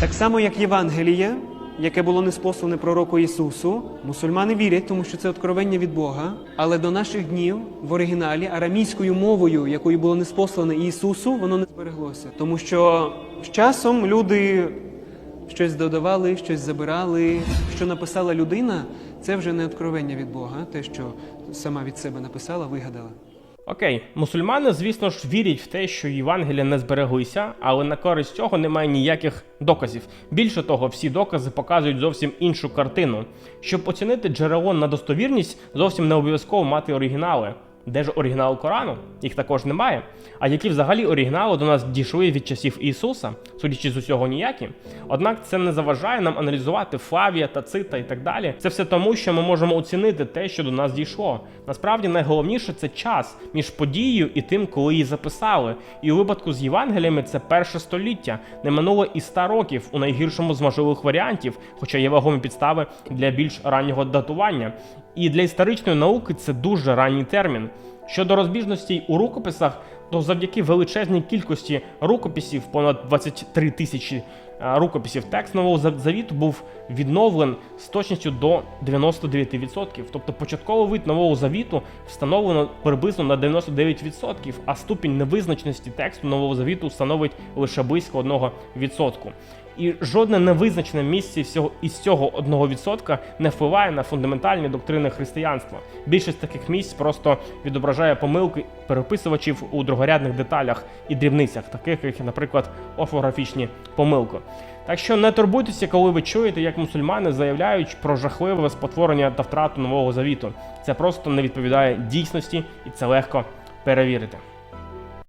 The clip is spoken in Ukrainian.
Так само, як Євангеліє, яке було неспослане пророку Ісусу, мусульмани вірять, тому що це откровення від Бога. Але до наших днів в оригіналі арамійською мовою, якою було неспослане Ісусу, воно не збереглося. Тому що з часом люди щось додавали, щось забирали. Що написала людина, це вже не откровення від Бога, те, що сама від себе написала, вигадала. Окей, мусульмани, звісно ж, вірять в те, що Євангелія не збереглися, але на користь цього немає ніяких доказів. Більше того, всі докази показують зовсім іншу картину. Щоб оцінити джерело на достовірність, зовсім не обов'язково мати оригінали. Де ж оригінал Корану? Їх також немає. А які взагалі оригінали до нас дійшли від часів Ісуса, судячи з усього ніякі. Однак це не заважає нам аналізувати Флавія, Тацита і так далі. Це все тому, що ми можемо оцінити те, що до нас дійшло. Насправді найголовніше це час між подією і тим, коли її записали. І у випадку з Євангеліями це перше століття. Не минуло і 100 років у найгіршому з можливих варіантів, хоча є вагомі підстави для більш раннього датування. І для історичної науки це дуже ранній термін. Щодо розбіжностей у рукописах, то завдяки величезній кількості рукописів, понад 23 тисячі е, рукописів, текст нового завіту був відновлен з точністю до 99%. Тобто початковий вид нового завіту встановлено приблизно на 99%, а ступінь невизначеності тексту нового завіту становить лише близько 1%. І жодне невизначене місце всього із цього 1% не впливає на фундаментальні доктрини християнства. Більшість таких місць просто відображає помилки переписувачів у другорядних деталях і дрібницях, таких як, наприклад, орфографічні помилки. Так що не турбуйтеся, коли ви чуєте, як мусульмани заявляють про жахливе спотворення та втрату нового завіту. Це просто не відповідає дійсності, і це легко перевірити.